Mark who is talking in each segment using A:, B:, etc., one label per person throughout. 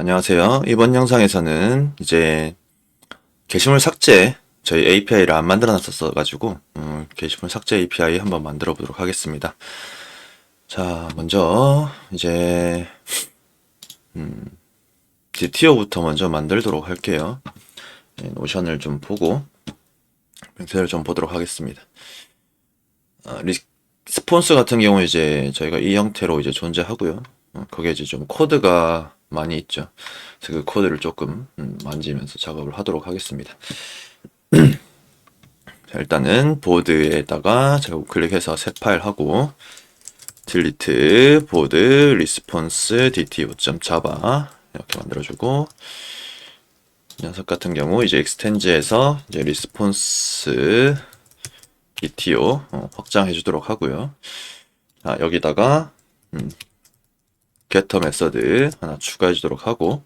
A: 안녕하세요. 이번 영상에서는 이제 게시물 삭제 저희 API를 안 만들어 놨었어 가지고 음, 게시물 삭제 API 한번 만들어 보도록 하겠습니다. 자, 먼저 이제 음, DTO부터 먼저 만들도록 할게요. 네, 노션을 좀 보고 뱅크를 좀 보도록 하겠습니다. 아, 리스폰스 같은 경우 이제 저희가 이 형태로 이제 존재하고요. 어, 거기에 이제 좀 코드가 많이 있죠. 그래서 그 코드를 조금 음, 만지면서 작업을 하도록 하겠습니다. 자, 일단은 보드에다가 제가 우클릭해서 새 파일 하고 딜리트 보드 리스폰스 dto.java 이렇게 만들어주고 이 녀석 같은 경우 이제 익스텐즈에서 이제 리스폰스 dto 어, 확장해 주도록 하고요. 자, 여기다가 음, getter 메서드 하나 추가해 주도록 하고.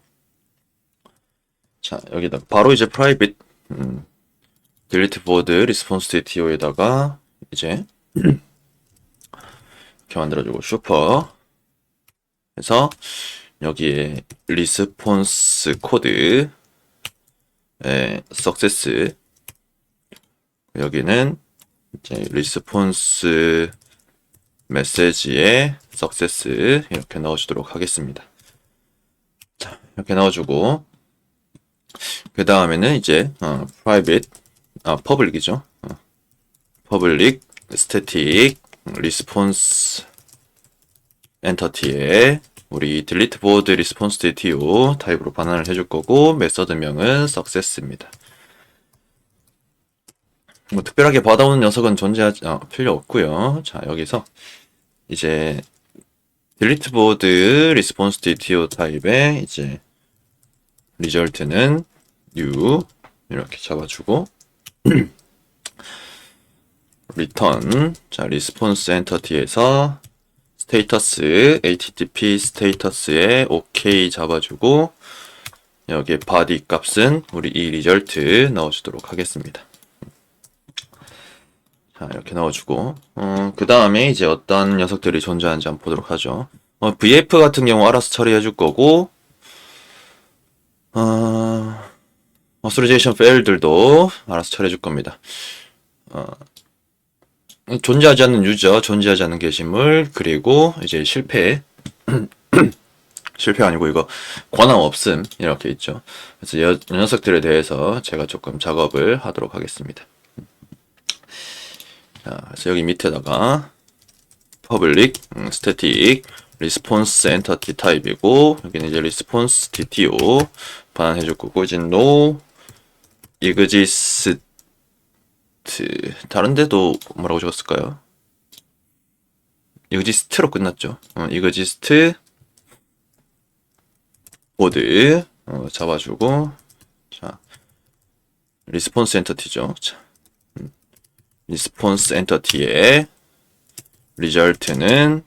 A: 자 여기다 바로 이제 private 음, delete board response to to에다가 이제 이렇게 만들어주고 슈퍼 해서 여기에 리스폰스 코드 에 석세스 여기는 이제 리스폰스 메시지에 석세스 이렇게 넣어주도록 하겠습니다. 자, 이렇게 넣어주고 그 다음에는 이제 어, private 아 public이죠. 어, public static response entity에 우리 delete board response to to 타입으로 반환을 해줄 거고 메서드명은 success입니다. 뭐 특별하게 받아오는 녀석은 존재하지 어, 필요 없고요. 자 여기서 이제 딜리트 보드 리스폰스 DTO 타입의 이제 리절트는 new 이렇게 잡아주고 return 자 리스폰스 엔터티에서 스테이터스 http 스테이터스에 OK 잡아주고 여기에 body 값은 우리 이 리절트 넣어주도록 하겠습니다. 자, 이렇게 넣어주고, 어, 그 다음에 이제 어떤 녀석들이 존재하는지 한번 보도록 하죠. 어, VF 같은 경우 알아서 처리해 줄 거고, 어, 어스리제이션 페일들도 알아서 처리해 줄 겁니다. 어, 존재하지 않는 유저, 존재하지 않는 게시물, 그리고 이제 실패, 실패 아니고 이거 권한 없음, 이렇게 있죠. 그래서 이 녀석들에 대해서 제가 조금 작업을 하도록 하겠습니다. 자, 그래서 여기 밑에다가 public, 음, static, response entity 타입이고 여기는 이제 response DTO 반환해줄 거고 이제 no exist 다른 데도 뭐라고 적었을까요? exist로 끝났죠. 어, exist 보드 어, 잡아주고 자 response entity죠. 자, 리스폰스 엔터티의 리절트는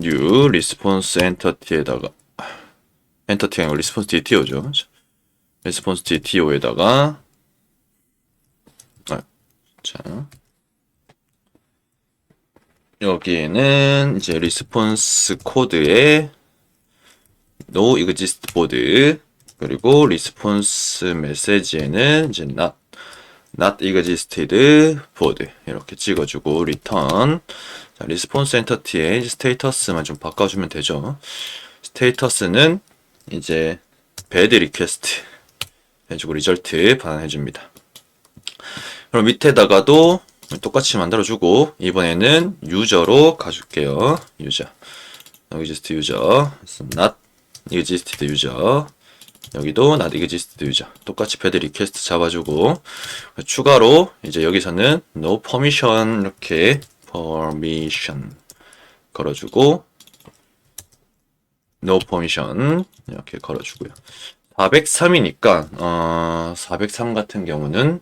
A: new 리스폰스 엔터티에다가 엔터티가 아니고 리스폰스 DTO죠. 리스폰스 DTO에다가 아, 자 여기에는 이제 리스폰스 코드에 no exist board 그리고 리스폰스 메시지에는 이제 not not existed board 이렇게 찍어주고 return 자, 리스폰스 엔터티의 스테이터스만 좀 바꿔주면 되죠. 스테이터스는 이제 bad request 해주고 리절트 반환해줍니다. 그럼 밑에다가도 똑같이 만들어주고 이번에는 유저로 가줄게요. 유저 exist 유저 not existed 유저 여기도 exist 유저 똑같이 패드 리퀘스트 잡아주고. 추가로 이제 여기서는 no permission 이렇게 permission 걸어주고 no permission 이렇게 걸어주고요. 403이니까 어, 403 같은 경우는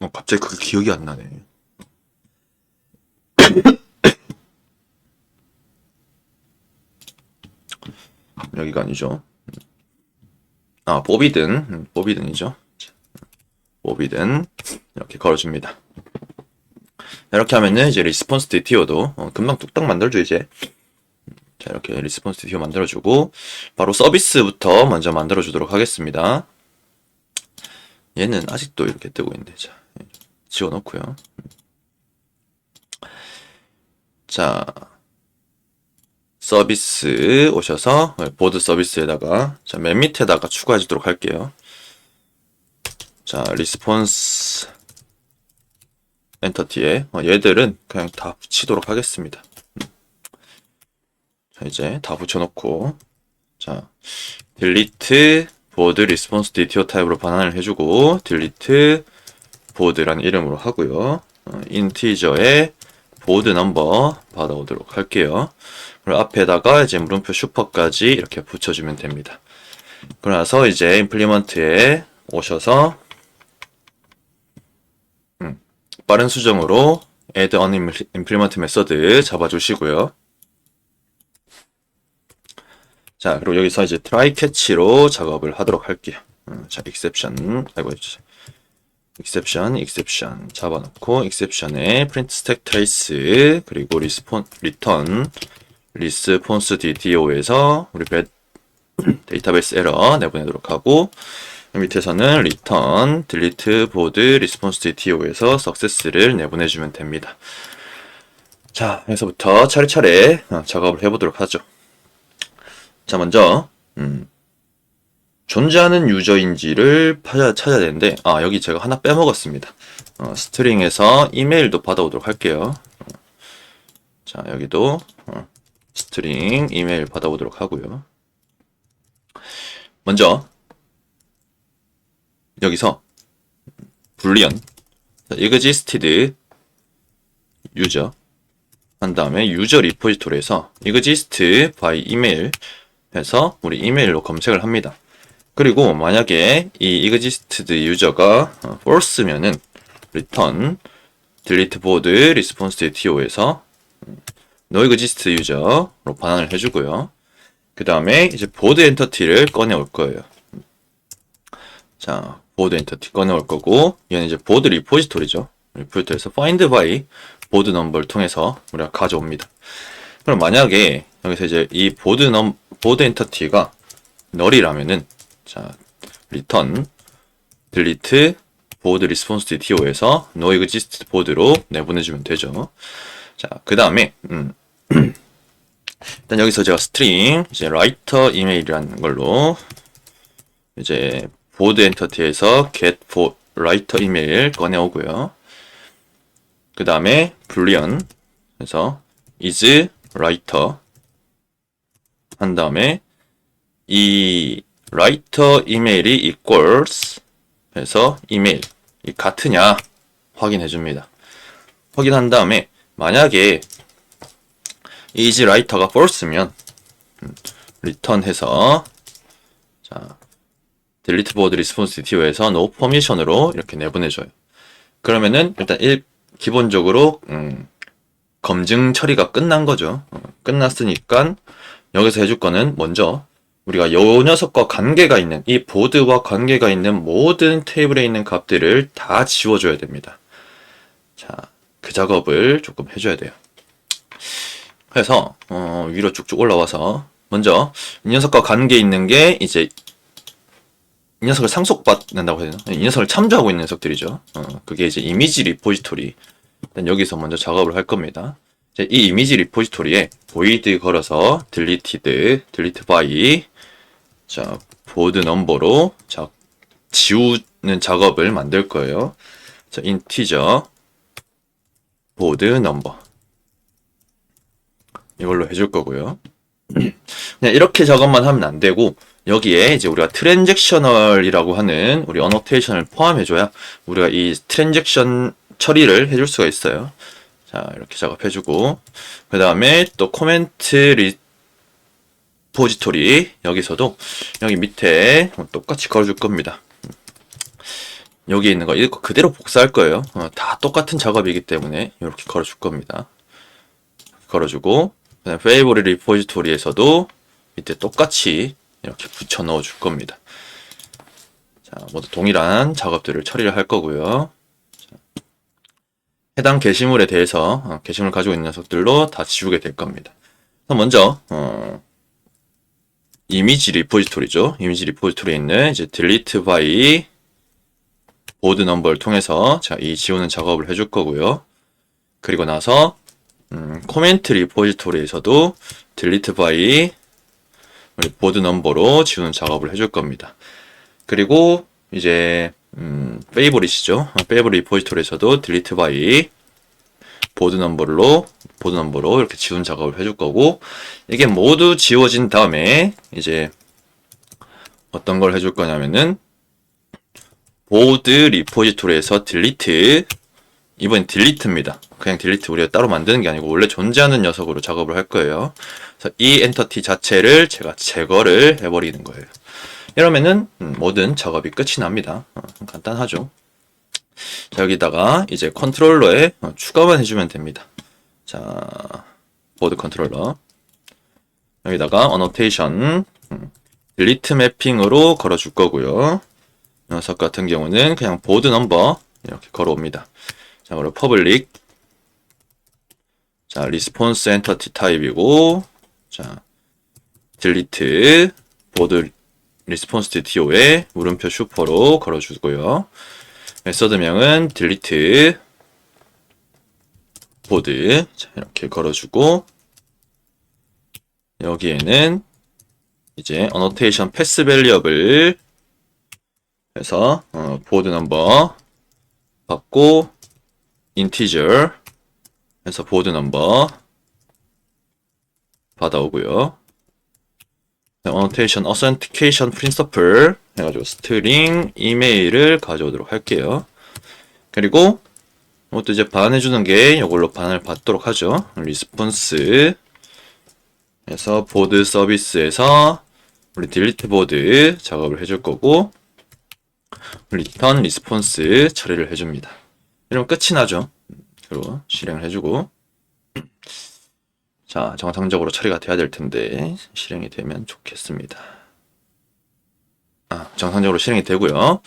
A: 어, 갑자기 그게 기억이 안 나네 여기가 아니죠. 아, 보비든, 보비든이죠. 보비든 이렇게 걸어줍니다. 이렇게 하면은 이제 리스폰스 DTO도 어, 금방 뚝딱 만들죠 이제. 자, 이렇게 리스폰스 뷰 만들어주고, 바로 서비스부터 먼저 만들어주도록 하겠습니다. 얘는 아직도 이렇게 뜨고 있는데, 자, 지워놓고요. 자, 서비스 오셔서 보드 서비스에다가 자, 맨 밑에다가 추가해 주도록 할게요. 자, 리스폰스 엔터티에 어, 얘들은 그냥 다 붙이도록 하겠습니다. 자, 이제 다 붙여놓고 자, 딜리트 보드 리스폰스 디티어 타입으로 반환을 해주고 딜리트 보드라는 이름으로 하고요. 어, 인티저에 보드 넘버 받아오도록 할게요. 앞에다가 이제 물음표 슈퍼까지 이렇게 붙여주면 됩니다. 그러나서 이제 임플리먼트에 오셔서 음, 빠른 수정으로 add on implement method 잡아주시고요. 자, 그리고 여기서 이제 try catch로 작업을 하도록 할게요. 음, 자, exception, 아이고, exception, exception 잡아놓고 exception에 print stack trace 그리고 response, return 리스폰스 DDO에서 우리 배, 데이터베이스 에러 내보내도록 하고 밑에서는 return, delete board, response DDO에서 success를 내보내주면 됩니다. 자, 여기서부터 차례차례 어, 작업을 해보도록 하죠. 자, 먼저 음, 존재하는 유저인지를 찾아, 찾아야 되는데 아 여기 제가 하나 빼먹었습니다. 어, 스트링에서 이메일도 받아오도록 할게요. 어, 자, 여기도 어, 스트링 이메일 받아보도록 하고요. 먼저 여기서 불리언 existed 유저 한 다음에 유저 리포지토리에서 exist by email 해서 우리 이메일로 검색을 합니다. 그리고 만약에 이 existed 유저가 false면은 return delete board response to에서 exist 유저로 반환을 해주고요. 그 다음에 이제 보드 엔터티를 꺼내올 거예요. 자, 보드 엔터티 꺼내올 거고, 얘는 이제 보드 리포지토리죠. 리포지토리에서 find by 보드 넘버를 통해서 우리가 가져옵니다. 그럼 만약에 여기서 이제 이 보드 넘 보드 엔터티가 널이라면은 자, return delete 보드 리스폰스 to에서 no exist 보드로 내보내주면 되죠. 자, 그 다음에 음, 일단 여기서 제가 스트링 이제 라이터 이메일이라는 걸로 이제 보드 엔터티에서 get for 라이터 이메일 꺼내오고요. 그 다음에 불리언 그래서 is writer 한 다음에 이 writer 이메일이 equals 해서 이메일 이 같으냐 확인해 줍니다. 확인한 다음에 만약에 is writer가 false면 return해서 자 delete board response dto에서 no permission으로 이렇게 내보내줘요. 그러면은 일단 일, 기본적으로 음, 검증 처리가 끝난 거죠. 어, 끝났으니까 여기서 해줄 거는 먼저 우리가 요 녀석과 관계가 있는 이 보드와 관계가 있는 모든 테이블에 있는 값들을 다 지워줘야 됩니다. 자, 그 작업을 조금 해줘야 돼요. 해서 어, 위로 쭉쭉 올라와서 먼저 이 녀석과 관계 있는 게 이제 이 녀석을 상속받는다고 해야 되나? 이 녀석을 참조하고 있는 녀석들이죠. 어, 그게 이제 이미지 리포지토리. 일단 여기서 먼저 작업을 할 겁니다. 이제 이 이미지 리포지토리에 void 걸어서 deleted, delete by 자 보드 넘버로 자 지우는 작업을 만들 거예요. 자 integer 보드 넘버 이걸로 해줄 거고요. 그냥 이렇게 작업만 하면 안 되고 여기에 이제 우리가 트랜잭셔널이라고 하는 우리 어노테이션을 포함해줘야 우리가 이 트랜잭션 처리를 해줄 수가 있어요. 자 이렇게 작업해주고 그 다음에 또 코멘트 리포지토리 여기서도 여기 밑에 똑같이 걸어줄 겁니다. 여기 있는 거 이거 그대로 복사할 거예요. 어, 다 똑같은 작업이기 때문에 이렇게 걸어줄 겁니다. 걸어주고 그다음 페이보리 리포지토리에서도 밑에 똑같이 이렇게 붙여 넣어 줄 겁니다. 자, 모두 동일한 작업들을 처리를 할 거고요. 자, 해당 게시물에 대해서 어, 게시물 가지고 있는 녀석들로 다 지우게 될 겁니다. 먼저 어, 이미지 리포지토리죠. 이미지 리포지토리에 있는 이제 delete by 보드 넘버를 통해서 자, 이 지우는 작업을 해줄 거고요. 그리고 나서 음, 코멘트 리포지토리에서도 delete by 우리 보드 넘버로 지우는 작업을 해줄 겁니다. 그리고 이제 음, 페이보릿이죠. 페이보릿 리포지토리에서도 delete by 보드 넘버로 보드 넘버로 이렇게 지운 작업을 해줄 거고 이게 모두 지워진 다음에 이제 어떤 걸 해줄 거냐면은 보드 리포지토리에서 delete 이번 딜리트입니다. 그냥 딜리트 우리가 따로 만드는 게 아니고 원래 존재하는 녀석으로 작업을 할 거예요. 그래서 이 엔터티 자체를 제가 제거를 해버리는 거예요. 이러면은 음, 모든 작업이 끝이 납니다. 어, 간단하죠. 자, 여기다가 이제 컨트롤러에 어, 추가만 해주면 됩니다. 자, 보드 컨트롤러. 여기다가 어노테이션, 딜리트 매핑으로 걸어줄 거고요. 녀석 같은 경우는 그냥 보드 넘버 이렇게 걸어옵니다. 자, 그리고 퍼블릭. 자, 리스폰스 엔터티 타입이고, 자, 딜리트 보드 리스폰스 DO에 물음표 슈퍼로 걸어주고요. 메서드명은 delete 보드 자, 이렇게 걸어주고 여기에는 이제 annotation pass variable 해서 어, 보드 넘버 받고 integer 해서 보드 넘버 받아오고요. annotation authentication principle 해가지고 스트링 이메일을 가져오도록 할게요. 그리고 이것도 이제 반해주는 게 이걸로 반을 받도록 하죠. 리스폰스 해서 보드 서비스에서 우리 딜리트 보드 작업을 해줄 거고 리스폰스 처리를 해줍니다. 이러면 끝이 나죠. 그리고 실행을 해주고 자 정상적으로 처리가 돼야 될 텐데 실행이 되면 좋겠습니다. 아, 정상적으로 실행이 되고요.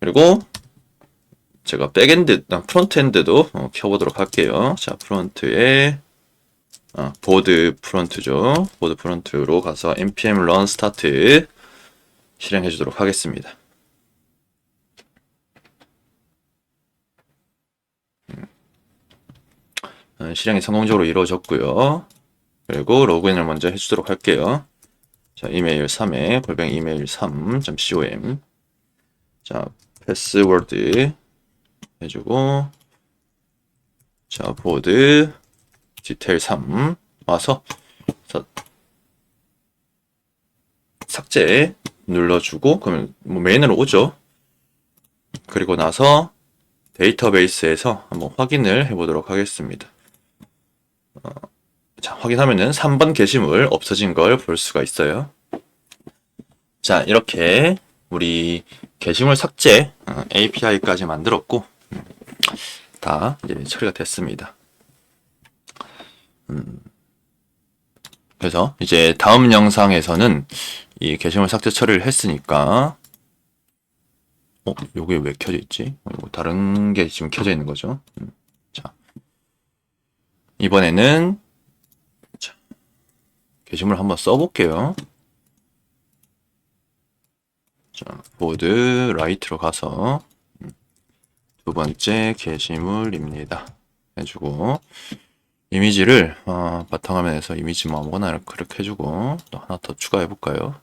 A: 그리고 제가 백엔드, 아, 프론트엔드도 어, 켜보도록 할게요. 자, 프론트에 아, 보드 프론트죠. 보드 프론트로 가서 npm run start 실행해 주도록 하겠습니다. 음. 어, 실행이 성공적으로 이루어졌고요. 그리고 로그인을 먼저 해주도록 할게요. 자, 이메일 3에 골뱅이 이메일 3.com 자, 패스워드 해주고 자, 보드 디테일 3 와서 자, 삭제 눌러주고 그러면 뭐 메인으로 오죠. 그리고 나서 데이터베이스에서 한번 확인을 해보도록 하겠습니다. 어, 자, 확인하면은 3번 게시물 없어진 걸 볼 수가 있어요. 자, 이렇게 우리 게시물 삭제 어, API까지 만들었고 음, 다 이제 처리가 됐습니다. 음, 그래서 이제 다음 영상에서는 이 게시물 삭제 처리를 했으니까 어, 요게 왜 켜져 있지? 어, 이거 다른 게 지금 켜져 있는 거죠. 음, 자, 이번에는 게시물 한번 써볼게요. 자, 보드 라이트로 가서 음, 두 번째 게시물입니다. 해주고 이미지를 어, 바탕화면에서 이미지 뭐 아무거나 그렇게 해주고 또 하나 더 추가해볼까요?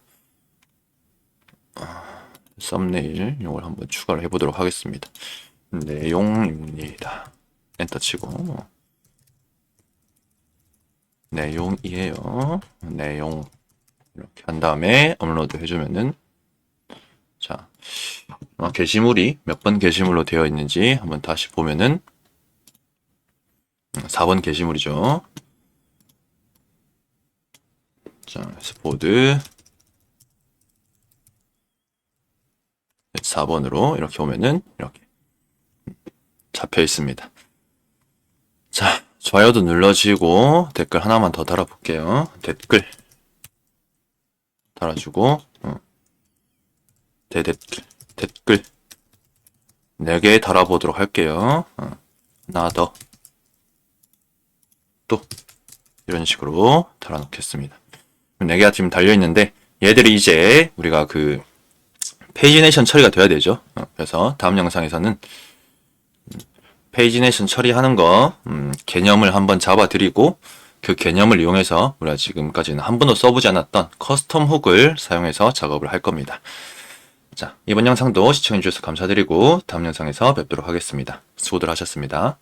A: 어, 썸네일 이걸 한번 추가를 해보도록 하겠습니다. 내용입니다. 엔터 치고 내용이에요. 내용 이렇게 한 다음에 업로드 해주면은 자 어, 게시물이 몇 번 게시물로 되어 있는지 한번 다시 보면은 4번 게시물이죠. 자, 스포드 4번으로 이렇게 오면은 이렇게 잡혀 있습니다. 자, 좋아요도 눌러주고 댓글 하나만 더 달아볼게요. 댓글 달아주고 어. 대댓글 댓글 4개 달아보도록 할게요. 어. 하나 더 또 이런 식으로 달아놓겠습니다. 4개가 지금 달려있는데 얘들이 이제 우리가 그 페이지네이션 처리가 돼야 되죠. 어, 그래서 다음 영상에서는 페이지네이션 처리하는 거 음, 개념을 한번 잡아드리고 그 개념을 이용해서 우리가 지금까지는 한 번도 써보지 않았던 커스텀 훅을 사용해서 작업을 할 겁니다. 자, 이번 영상도 시청해주셔서 감사드리고 다음 영상에서 뵙도록 하겠습니다. 수고들 하셨습니다.